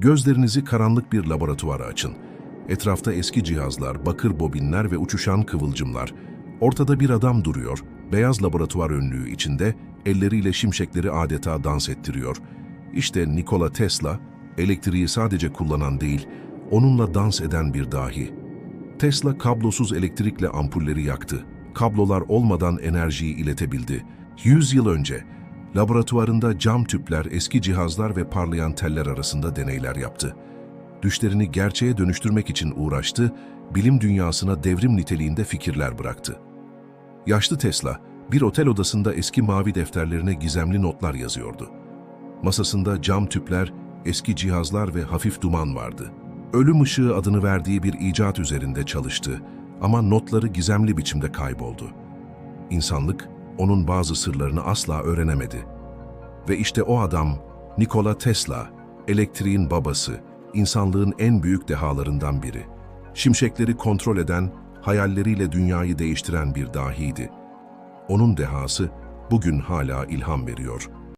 Gözlerinizi karanlık bir laboratuvara açın. Etrafta eski cihazlar, bakır bobinler ve uçuşan kıvılcımlar. Ortada bir adam duruyor, beyaz laboratuvar önlüğü içinde, elleriyle şimşekleri adeta dans ettiriyor. İşte Nikola Tesla, elektriği sadece kullanan değil, onunla dans eden bir dahi. Tesla kablosuz elektrikle ampulleri yaktı. Kablolar olmadan enerjiyi iletebildi. 100 yıl önce laboratuvarında cam tüpler, eski cihazlar ve parlayan teller arasında deneyler yaptı. Düşlerini gerçeğe dönüştürmek için uğraştı, bilim dünyasına devrim niteliğinde fikirler bıraktı. Yaşlı Tesla, bir otel odasında eski mavi defterlerine gizemli notlar yazıyordu. Masasında cam tüpler, eski cihazlar ve hafif duman vardı. Ölüm ışığı adını verdiği bir icat üzerinde çalıştı ama notları gizemli biçimde kayboldu. İnsanlık onun bazı sırlarını asla öğrenemedi. Ve işte o adam Nikola Tesla, elektriğin babası, insanlığın en büyük dehalarından biri. Şimşekleri kontrol eden, hayalleriyle dünyayı değiştiren bir dahiydi. Onun dehası bugün hala ilham veriyor.